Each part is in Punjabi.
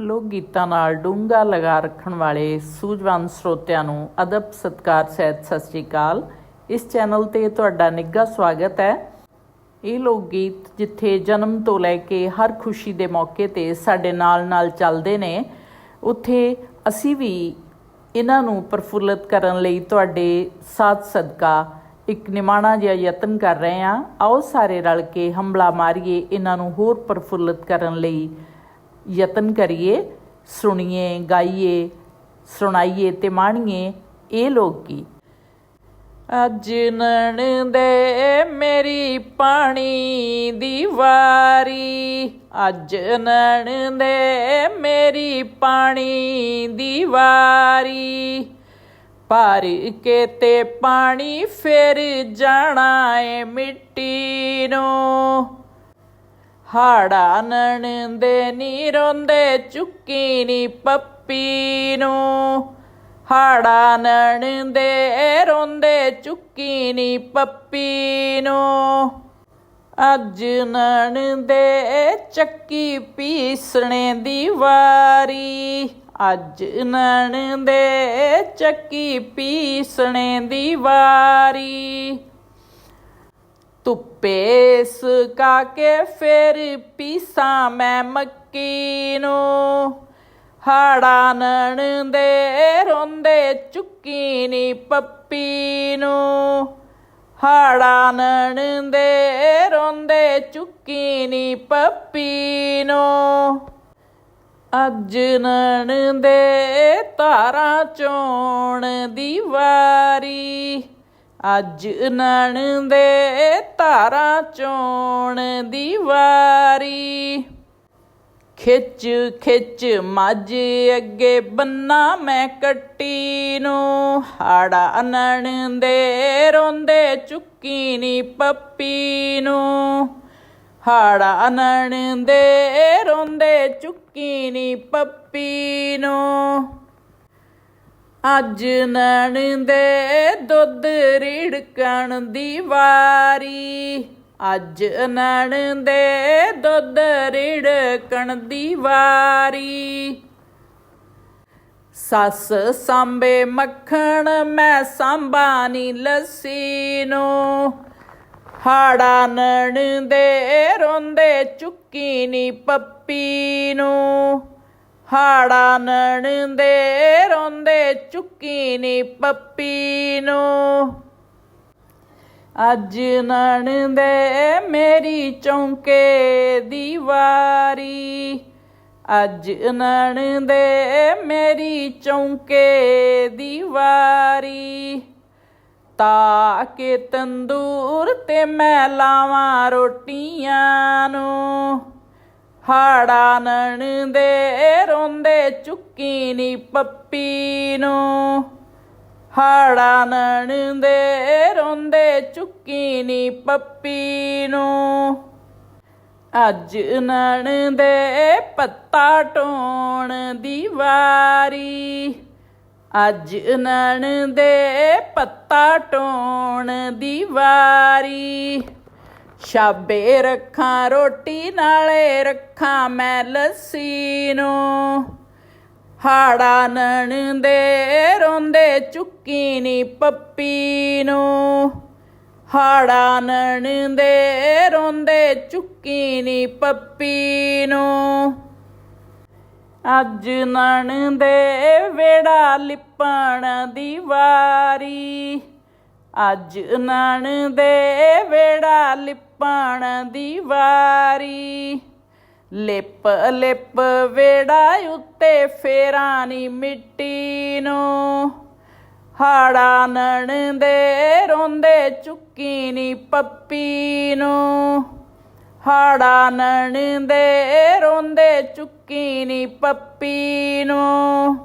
ਲੋਕ ਗੀਤਾਂ ਨਾਲ ਡੂੰਘਾ ਲਗਾ ਰੱਖਣ ਵਾਲੇ ਸੂਝਵਾਨ ਸਰੋਤਿਆਂ ਨੂੰ ਅਦਬ ਸਤਕਾਰ ਸਹਿਤ ਸਤਿ ਸ੍ਰੀ ਅਕਾਲ। ਇਸ ਚੈਨਲ ਤੇ ਤੁਹਾਡਾ ਨਿੱਘਾ ਸਵਾਗਤ ਹੈ। ਇਹ ਲੋਕ ਗੀਤ ਜਿੱਥੇ ਜਨਮ ਤੋਂ ਲੈ ਕੇ ਹਰ ਖੁਸ਼ੀ ਦੇ ਮੌਕੇ ਤੇ ਸਾਡੇ ਨਾਲ-ਨਾਲ ਚੱਲਦੇ ਨੇ, ਉੱਥੇ ਅਸੀਂ ਵੀ ਇਹਨਾਂ ਨੂੰ ਪ੍ਰਫੁੱਲਤ ਕਰਨ ਲਈ ਤੁਹਾਡੇ ਸਾਥ ਸਦਕਾ ਇੱਕ ਨਿਮਾਣਾ ਜਿਹਾ ਯਤਨ ਕਰ ਰਹੇ ਹਾਂ। ਆਓ ਸਾਰੇ ਰਲ ਕੇ ਹੰਬਲਾ ਮਾਰੀਏ ਇਹਨਾਂ ਨੂੰ ਹੋਰ ਪ੍ਰਫੁੱਲਤ ਕਰਨ ਲਈ ਯਤਨ ਕਰੀਏ, ਸੁਣੀਏ, ਗਾਈਏ, ਸੁਣਾਈਏ ਤੇ ਮਾਣੀਏ, ਇਹ ਲੋਕ ਗੀਤ ਅੱਜ ਨਣ ਦੇ ਮੇਰੀ ਪਾਣੀ ਦੀ ਵਾਰੀ। ਅੱਜ ਨਣ ਦੇ ਮੇਰੀ ਪਾਣੀ ਦੀ ਵਾਰੀ। ਭਰ ਕੇ ਤੇ ਪਾਣੀ ਫਿਰ ਜਾਣਾ ਏ ਮਿੱਟੀ ਨੂੰ। ਹਾੜਾ ਨਣ ਨੀ ਰੋਂਦੇ ਚੁੱਕੀ ਨੀ ਪੱਪੀ ਨੂੰ। ਹਾੜਾ ਨਣ ਰੋਂਦੇ ਚੁੱਕੀ ਨੀ ਪੱਪੀ ਨੂੰ। ਅੱਜ ਨਣਦੇ ਚੱਕੀ ਪੀਸਣੇ ਦੀ ਵਾਰੀ। ਅੱਜ ਨਣਦੇ ਚੱਕੀ ਪੀਸਣੇ ਦੀ ਵਾਰੀ। ਧੁੱਪੇ ਸੁਕਾ ਕੇ ਫਿਰ ਪੀਸਾਂ ਮੈਂ ਮੱਕੀ ਨੂੰ ਹਾੜਾ ਨਣਦੇ ਰੋਂਦੇ ਚੁੱਕੀ ਨੀ ਪੱਪੀ ਨੂੰ ਹਾੜਾ ਨਣਦੇ ਰੋਂਦੇ ਚੁੱਕੀ ਨੀ ਪੱਪੀ ਨੂੰ ਅੱਜ ਨਣਦੇ ਤਾਰਾਂ ਚੋਣ ਦੀ ਵਾਰੀ। ਅੱਜ ਨਣ ਦੇ ਧਾਰਾਂ ਚੋਣ ਦੀ ਵਾਰੀ। ਖਿੱਚ ਖਿੱਚ ਮੱਝ ਅੱਗੇ ਬੰਨਾ ਮੈਂ ਕੱਟੀ ਨੂੰ। ਹਾੜਾ ਨਣ ਦੇ ਰੋਂਦੇ ਚੁੱਕੀ ਨੀ ਪੱਪੀ ਨੂੰ। ਹਾੜਾ ਨਣ ਦੇ ਰੋਂਦੇ ਚੁੱਕੀ ਨੀ ਪੱਪੀ ਨੂੰ। ਅੱਜ ਨਣ ਦੇ ਦੁੱਧ ਰਿੜਕਣ ਦੀ ਵਾਰੀ। ਅੱਜ ਨਣ ਦੇ ਦੁੱਧ ਰਿੜਕਣ ਦੀ ਵਾਰੀ। ਸੱਸ ਸਾਂਬੇ ਮੱਖਣ, ਮੈਂ ਸਾਂਬਾਨੀ ਲੱਸੀ ਨੂੰ। ਹਾੜਾ ਨਣ ਦੇ ਰੋਂਦੇ ਚੁੱਕੀ ਨੀ ਪੱਪੀ ਨੂੰ। ਹਾੜਾ ਨਣਦੇ ਰੋਂਦੇ ਚੁੱਕੀ ਨੀ ਪੱਪੀ ਨੂੰ। ਅੱਜ ਨਣਦੇ ਮੇਰੀ ਚੌਂਕੇ ਦੀ ਵਾਰੀ। ਅੱਜ ਨਣਦੇ ਮੇਰੀ ਚੌਂਕੇ ਦੀ ਵਾਰੀ। ਤਾ ਕੇ ਤੰਦੂਰ ਤੇ ਮੈਂ ਲਾਵਾਂ ਰੋਟੀਆਂ ਨੂੰ। ਹਾੜਾ ਨਣ ਦੇ ਰੋਂਦੇ ਚੁੱਕੀ ਨੀ ਪੱਪੀ ਨੂੰ। ਹਾੜਾ ਨਣ ਦੇ ਰੋਂਦੇ ਚੁੱਕੀ ਨੀ ਪੱਪੀ ਨੂੰ। ਅੱਜ ਨਣ ਦੇ ਪੱਤਾ ਟੋਣ ਦੀ ਵਾਰੀ। ਅੱਜ ਨਣ ਦੇ ਪੱਤਾ ਟੋਣ ਦੀ ਵਾਰੀ। ਸ਼ਾਬੇ ਰੱਖਾਂ ਰੋਟੀ ਨਾਲੇ ਰੱਖਾਂ ਮੈਂ ਲੱਸੀ ਨੂੰ। ਹਾੜਾ ਨਣ ਦੇ ਰੋਂਦੇ ਚੁੱਕੀ ਨੀ ਪੱਪੀ ਨੂੰ। ਹਾੜਾ ਨਣ ਦੇ ਰੋਂਦੇ ਚੁੱਕੀ ਨੀ ਪੱਪੀ ਨੂੰ। ਅੱਜ ਨਣ ਦੇ ਵੇੜਾ ਲਿਪਣ ਦੀ ਵਾਰੀ। ਅੱਜ ਨਣ ਦੇ ਵੇੜਾ ਲਿਪਣ ਦੀ ਵਾਰੀ। ਲਿਪ ਲਿਪ ਵੇੜਾ ਉੱਤੇ ਫੇਰਾਂ ਨੀ ਮਿੱਟੀ ਨੂੰ। ਹਾੜਾ ਨਣ ਦੇ ਰੋਂਦੇ ਚੁੱਕੀ ਨੀ ਪੱਪੀ ਨੂੰ। ਹਾੜਾ ਨਣ ਦੇ ਰੋਂਦੇ ਚੁੱਕੀ ਨੀ ਪੱਪੀ ਨੂੰ।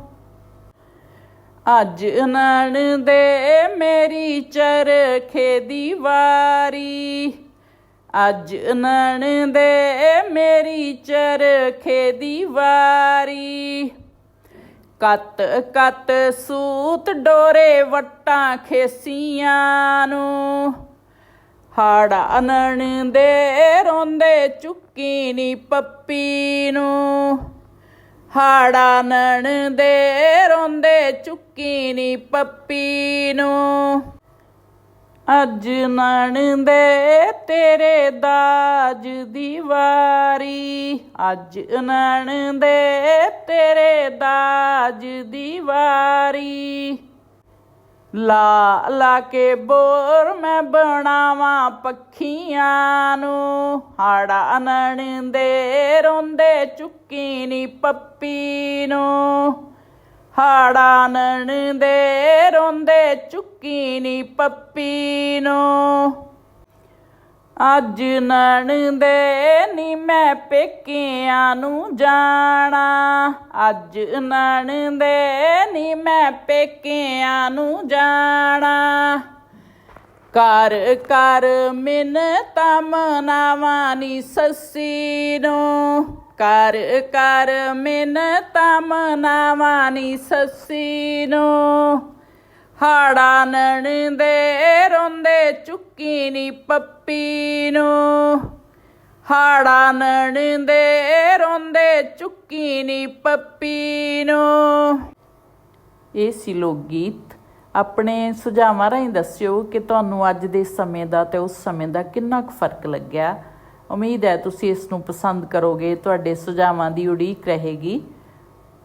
ਅੱਜ ਨਣ ਦੇ ਮੇਰੀ ਚਰਖੇ ਦੀ ਵਾਰੀ। ਅੱਜ ਨਣ ਦੇ ਮੇਰੀ ਚਰਖੇ ਦੀ ਵਾਰੀ। ਕੱਤ ਕੱਤ ਸੂਤ ਡੋਰੇ ਵਟਾਂ ਖੇਸੀਆਂ ਨੂੰ। ਹਾੜਾ ਅਨਣ ਦੇ ਰੋਂਦੇ ਚੁੱਕੀ ਨੀ ਪੱਪੀ ਨੂੰ। ਹਾੜਾ ਨਣ ਦੇ ਰੋਂਦੇ ਚੁੱਕੀ ਨੀ ਪੱਪੀ ਨੂੰ। ਅੱਜ ਨਣ ਦੇ ਤੇਰੇ ਦਾਜ ਦੀ ਵਾਰੀ। ਅੱਜ ਨਣ ਦੇ ਤੇਰੇ ਦਾਜ ਦੀ ਵਾਰੀ। ਲਾ ਲਾ ਕੇ ਬੋਰ ਮੈਂ ਬਣਾਵਾਂ ਪੱਖੀਆਂ ਨੂੰ। ਹਾੜਾ ਨਣ ਰੋਂਦੇ ਚੁੱਕੀ ਨੀ ਪੱਪੀ ਨੂੰ। ਹਾੜਾ ਨਣ ਰੋਂਦੇ ਚੁੱਕੀ ਨੀ ਪੱਪੀ ਨੂੰ। ਅੱਜ ਨਣ ਦੇ ਨੀ ਮੈਂ ਪੇਕਿਆਂ ਨੂੰ ਜਾਣਾ। ਅੱਜ ਨਣ ਦੇ ਨੀ ਮੈਂ ਪੇਕਿਆਂ ਨੂੰ ਜਾਣਾ। ਕਰ ਕਰ ਮਿਨ ਤਮਨਾਵਾਂ ਨੀ ਸੱਸੀ ਨੂੰ। ਕਰ ਕਰ ਮਿਨ ਤਮਨਾਵਾਂ ਨੀ ਸੱਸੀ ਨੂੰ। ਹਾੜਾ ਨਣ ਰੋਂਦੇ ਚੁੱਕੀ ਨੀ ਪੱਪੀ ਨੂੰ। ਹਾੜਾ ਨਣ ਰੋਂਦੇ ਚੁੱਕੀ ਨੀ ਪੱਪੀ ਨੂੰ। ਇਹ ਸੀ ਲੋਕ ਗੀਤ ਆਪਣੇ ਸੁਝਾਵਾਂ ਰਾਹੀਂ ਦੱਸਿਓ ਕਿ ਤੁਹਾਨੂੰ ਅੱਜ ਦੇ ਸਮੇਂ ਦਾ ਤੇ ਉਸ ਸਮੇਂ ਦਾ ਕਿੰਨਾ ਕੁ ਫ਼ਰਕ ਲੱਗਿਆ। ਉਮੀਦ ਹੈ ਤੁਸੀਂ ਇਸ ਨੂੰ ਪਸੰਦ ਕਰੋਗੇ, ਤੁਹਾਡੇ ਸੁਝਾਵਾਂ ਦੀ ਉਡੀਕ ਰਹੇਗੀ।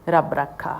ਰੱਬ ਰੱਖਾ।